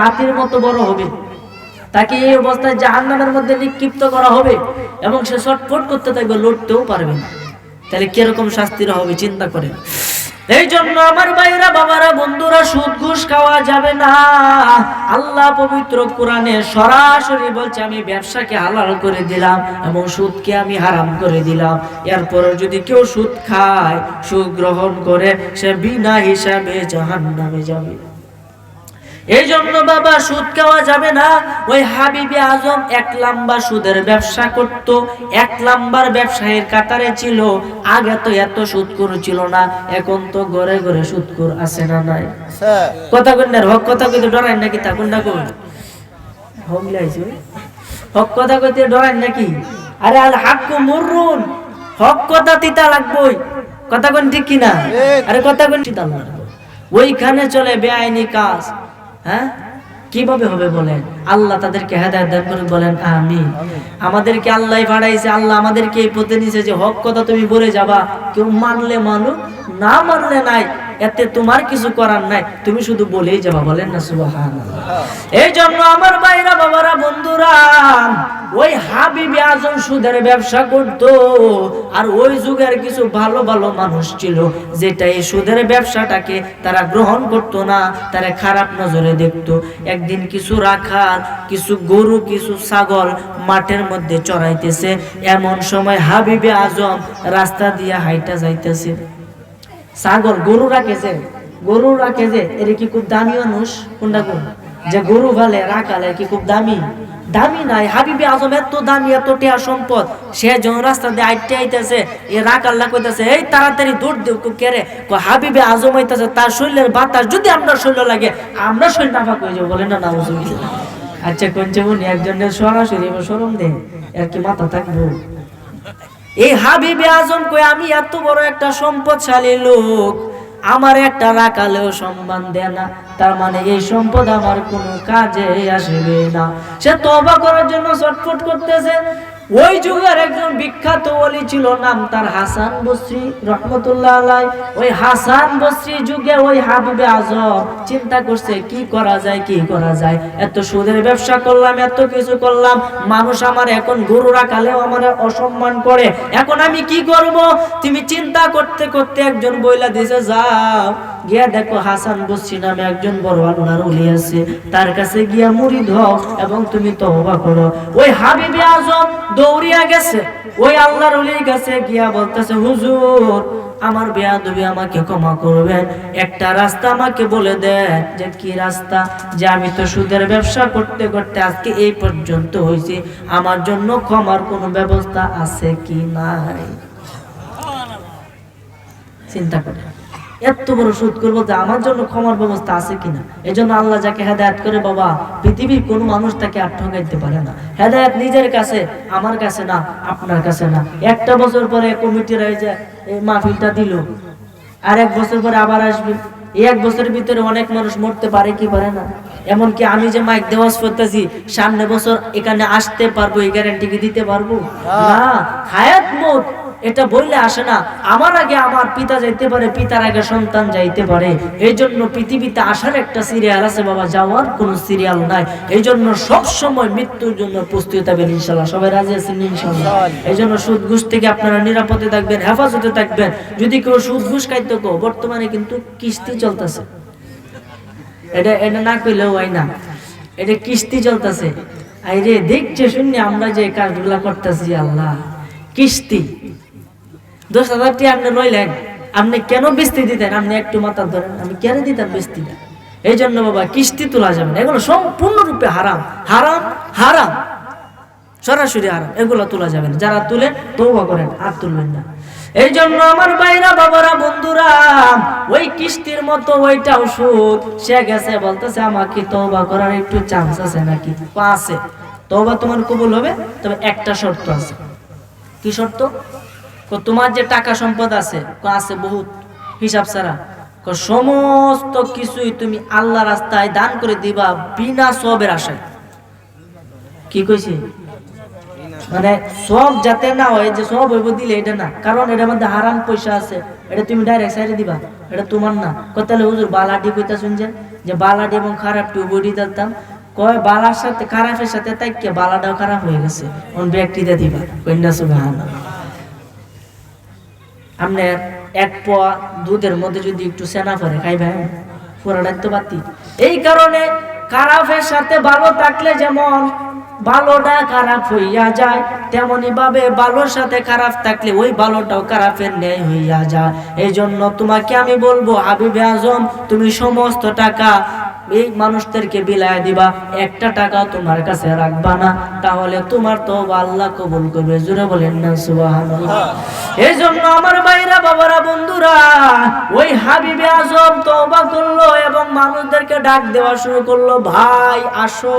হাতির মতো বড় হবে। তাকে এই অবস্থায় জাহান্নামের মধ্যে নিক্ষিপ্ত করা হবে এবং সে ছটফট করতে থাকবে, লড়তেও পারবে না। তাহলে কীরকম শাস্তিরা হবে, চিন্তা করে এই জন্য আমার ভাইরা, বাবারা, বন্ধুরা, সুদ ঘুষ খাওয়া যাবে না। আল্লাহ পবিত্র কোরআনে সরাসরি বলছে, আমি ব্যবসাকে হালাল করে দিলাম এবং সুদকে আমি হারাম করে দিলাম। এরপরে যদি কেউ সুদ খায়, সুদ গ্রহণ করে, সে বিনা হিসাবে জাহান্নামে যাবে। এই জন্য বাবা সুদ খাওয়া যাবে না। ওই হাবিবি আজম এক লাম্বা সুদের ব্যবসা করত এক লাম্বার ব্যবসায়ীর কাতারে ছিল। আগে তো এত সুদ ছিল না এখন তো ঘরে ঘরে সুদকুর আছে না নাই। কথা না হক কথা কইতে ডরাই নাকি তা কোনটা কই হক লাইছে হক কথা কইতে ডরাই নাকি? আরে আল হাক্কু মুররুন। হক কথা তিতা লাগবই। কথা কোন ঠিক কিনা? আরে কথা কোন তিতা লাগবে ওইখানে চলে বেআইনি কাজ। হ্যাঁ? কীভাবে হবে বলেন? আল্লাহ তাদেরকে হেদায়ত দান করে বলেন আমি আমাদেরকে আল্লাহ পাঠাইছে আল্লাহ আমাদেরকে এই পথে নিছে যে হক কথা তুমি বলে যাবা। কেউ মানলে মানু না মানলে নাই, এতে তোমার কিছু করার নাই। তুমি শুধু বলেই যাবা, বলেন না সুবাহ এই জন্য আমার বাইরা বাবারা, বন্ধুরা ওই হাবিবি আজম সুদের ব্যবসা করত, আর ওই যুগের কিছু ভালো ভালো মানুষ ছিল, যেটা এই সুদের ব্যবসাটাকে তারা গ্রহণ করতো না, তারা খারাপ নজরে দেখতো। একদিন কিছু রাখাল, কিছু গরু, কিছু ছাগল মাঠের মধ্যে চড়াইতেছে। এমন সময় হাবিবে আজম রাস্তা দিয়ে হাইটা যাইতেছে। ছাগল, গরু রাখেছে গরু রাখে যে, এর কি খুব দামি মানুষ? কোনটা কোন যে গরু ভালে, রাখালে কি খুব দামি? দামি নাই। হাবিবি আজম এত দামি, এত টিয়া সম্পদ। সে যখন রাস্তা দিয়ে আইটে আইতেছে, এ রাগ আল্লাহ কইতেছে, এই তাড়াতাড়ি দৌড় দেব কেরে কো হাবিবি আজম আইতেছে, তার শরীরের বাতাস, যদি আমরা শরীর লাগে, আমরা শরীর নাফা কই যাব বলে না না আচ্ছা কোন উনি একজনের সরাসরি সরম দে আর কি মাথা থাকব? এই হাবিবে আজম কই, আমি এত বড় একটা সম্পদশালী লোক আমার একটা রাখালেও সম্মান দেয় না। তার মানে এই সম্পদ আমার কোনো কাজে আসবে না। সে তবা করার জন্য ছটফট করতেছে। ওই যুগের একজন বিখ্যাত ওলি ছিল নাম তার হাসান বসরি রহমতুল্লাহ ওই হাসান বসরি যুগে ওই হাবিবে আজম চিন্তা করছে, কি করা যায়, কি করা যায়? এত সুদের ব্যবসা করলাম, এত কিছু করলাম, মানুষ আমার এখন গরু রাখালেও আমার অসম্মান করে। এখন আমি কি করব? তুমি চিন্তা করতে করতে একজন বইলা দিছে, যাও। গিয়া দেখো হাসান বসরি নামে একজন বড় আল্লাহর ওলি আছে। তার কাছে গিয়া মুড়ি ধও এবং তুমি তওবা করো। ওই হাবিবে আজম দৌড়িয়া গেছে। ওই আল্লাহর ওলির কাছে গিয়া বলতেছে, হুজুর, আমার বেয়াদবি আমাকে ক্ষমা করবেন। একটা রাস্তা আমাকে বলে দেন যে, কি রাস্তা? যে আমি তো সুদের ব্যবসা করতে করতে আজকে এই পর্যন্ত হয়েছি আমার জন্য ক্ষমার কোনো ব্যবস্থা আছে কি নাই? চিন্তা করে। এত বড় সুদ করব যে আমার জন্য ক্ষমার ব্যবস্থা আছে কিনা? এই জন্য আল্লাহ যাকে হেদায়ত করে বাবা পৃথিবীর কোন মানুষ তাকে আর ঠকাইতে পারে না। হেদায়ত নিজের কাছে আমার কাছে না আপনার কাছে না। একটা বছর পরে কমিটির যে এই মাহফিলটা দিল। আর এক বছর পরে আবার আসবে। এক বছরের ভিতরে অনেক মানুষ মরতে পারে কি পারে না? এমনকি আমি যে মাইক দেওয়াজ করতেছি সামনে বছর এখানে আসতে পারব এই গ্যারান্টি কি দিতে পারব? না হায়াত মত এটা বললে আসে না। আমার আগে আমার পিতা যাইতে পারে পিতার আগে সন্তান যাইতে পারে। এই জন্য পৃথিবীতে আসার একটা সিরিয়াল আছে বাবা যাওয়ার কোনো সিরিয়াল নাই। এই জন্য সব সময় মৃত্যুর জন্য প্রস্তুত থাকবেন ইনশাল্লাহ। সবাই রাজি আছেন ইনশাল্লাহ? এই জন্য সুদ ঘুষ থেকে আপনারা নিরাপদে থাকবেন হেফাজতে থাকবেন। যদি কেউ সুদ ঘুষ খাইতে কো বর্তমানে কিন্তু কিস্তি চলতেছে। এটা এটা না কইলেও হয় না। এটা কিস্তি চলতেছে। আইরে দেখছে শুননি আমরা যে কাজগুলা করতেছি আল্লাহ। কিস্তি। দশ হাজার টি আপনি লইলেন, আপনি কেন বেস্তি দিতেন? আপনি একটু মাথা ধরেন, আমি কেন দিতাম বেস্তিটা এই জন্য বাবা, কিস্তি তোলা যাবে না। এগুলো সম্পূর্ণরূপে হারাম। হারাম হারাম। সরাসরি হারাম। এগুলো তোলা যাবে না। যারা তুলেন তৌবা করেন, আর তুলবেন না। এই জন্য আমার বাইরা বাবারা, বন্ধুরা, ওই কিস্তির মতো ওইটা ওষুধ, সে গেছে, বলতেছে, আমাকে তৌবা করার একটু চান্স আছে নাকি? আছে। তৌবা তোমার কবুল হবে, তবে একটা শর্ত আছে। কি শর্ত? তোমার যে টাকা সম্পদ আছে আছে বহুত হিসাব ছাড়া। সমস্ত কিছুই তুমি আল্লাহ রাস্তায় দান করে দিবা বিনা সবের আশায়। কি কইছে? মানে সব যাতে না হয়, যে সব হইব দিলে এটা না। কারণ এটার মধ্যে হারাম পয়সা আছে, এটা তুমি ডাইরেক্ট সাইডে দিবা, এটা তোমার না। কতালে হুজুর বালাটি কইতা শুনছেন? যে বালাটি এবং খারাপ টিউবডি দিতাম কয় বালার সাথে, খারাপের সাথে তাই কে বালাটাও খারাপ হয়ে গেছে। অন ব্যক্তিতে দিবা। কন্যা সুবহানাল্লাহ। আপনার এক পোয়া দুধের মধ্যে যদি একটু সেনা পরে খাইবেন পুরাটাই তো বাতি এই কারণে খারাপের সাথে ভালো থাকলে যেমন ভালোটা খারাপ হইয়া যায়, তেমনি ভাবে ভালোর সাথে খারাপ থাকলে ওই ভালোটাও খারাপের ন্যায় হইয়া যায়। এই জন্য তোমাকে আমি বলব, হাবিবে আজম, তুমি সমস্ত টাকা এই মানুষদেরকে বিলায় দিবা, একটা টাকা তোমার কাছে রাখবা না। তাহলে তোমার তো আল্লাহ কবুল করবে। জোরে বলেন না, সুবহানাল্লাহ। এই জন্য আমার ভাইরা, বাবারা, বন্ধুরা, ওই হাবিবে আজম তওবা করল এবং মানুষদেরকে ডাক দেওয়া শুরু করল, ভাই, আসো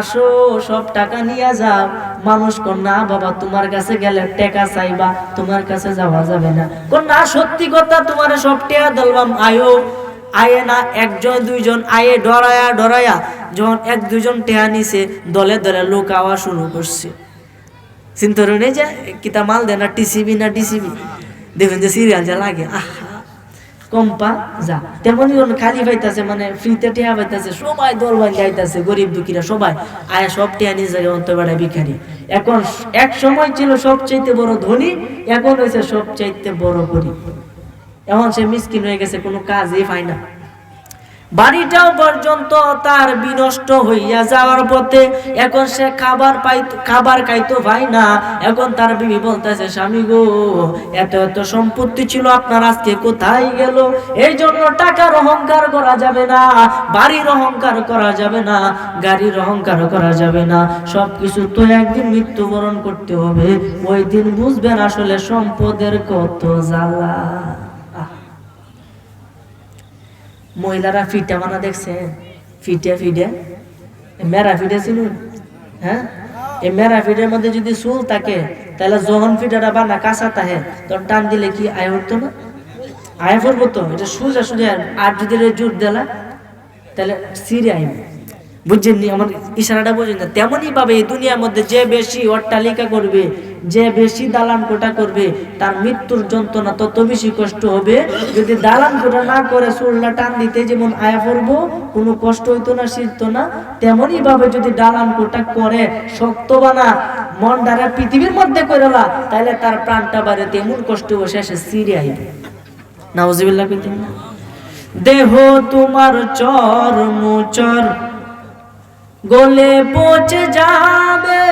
আসো, সব টাকা নিয়ে যাও। মানুষ না বাবা, তোমার কাছে গেলে টাকা চাইবা, তোমার কাছে যাওয়া যাবে না। কোন না সত্যি কথা, তোমার সব টাকা দিলাম। আয়ো আয়ে না একজন, দুইজন আয়ে ডরায়া ডরায়া যখন এক দুজন টেহা নিছে, দলে দলে লোক আওয়া শুরু করছে। চিন্তা নেই যে কিতা মাল দেয় না, টিসিবি না ডিসিবি দেখুন যে সিরিয়াল যা লাগে, আহা, কম্পা যা। তেমন খালি পাইতাছে মানে ফ্রিতে টেহা পাইতাছে, সবাই দল বাই যাইতাছে গরিব দুঃখীরা সবাই। আয়া সব টেহা নিয়ে যায় অন্ত বেড়া ভিখারি। এখন এক সময় ছিল সবচাইতে বড় ধনী, এখন হয়েছে সবচাইতে বড় গরিব। এখন সে মিসকিন হয়ে গেছে, কোনো কাজই পায় না। বাড়িটাও পর্যন্ত তার বিনষ্ট হইয়া যাওয়ার পথে এখন সে খাবার পাইতো, খাবার খাইতো ভাই না। এখন তার বিবি বলতেছে, স্বামী গো, এত এত সম্পত্তি ছিল, আপনার আজকে কোথায় গেল? এই জন্য টাকার অহংকার করা যাবে না, বাড়ির অহংকার করা যাবে না, গাড়ির অহংকার করা যাবে না। সবকিছু তো একদিন মৃত্যুবরণ করতে হবে। ওই দিন বুঝবেন আসলে সম্পদের কত জ্বালা। মহিলারা ফিটা বানা দেখছে। ফিটে ফিটে। মেরা ফিটে ছিল। হ্যাঁ? এই মেরা ফিটের মধ্যে যদি চুল থাকে, তাহলে যখন ফিটাটা বানা কাঁচা থাকে, তখন টান দিলে কি আয় উঠতো না? আয় পড়ব তো? এটা সোজা সোজা। আর যদি জোর দিলা, তাহলে সিরে আইবে। বুঝছেন নি আমার ইশারাটা বুঝেন না। তেমনই ভাবে এই দুনিয়ার মধ্যে যে বেশি অট্টালিকা করবে যে বেশি দালান কোটা করবে তার মৃত্যুর যন্ত্রণা তত বেশি কষ্ট হবে। যদি দালান কোটা না করে চুলটা টান দিতে যেমন আয়া পড়ব কোনো কষ্ট হইতো না শিখতো না। তেমনই ভাবে যদি দালান কোটা করে শক্ত বানা মন দ্বারা পৃথিবীর মধ্যে করে লা, তাহলে তার প্রাণটা বাড়ে তেমন কষ্ট বসে আসে সিরে আইবে। নাউজিবিল্লাহ কইতেন না। দেহ তোমার চর মুচর গোলে পৌঁছে যাবে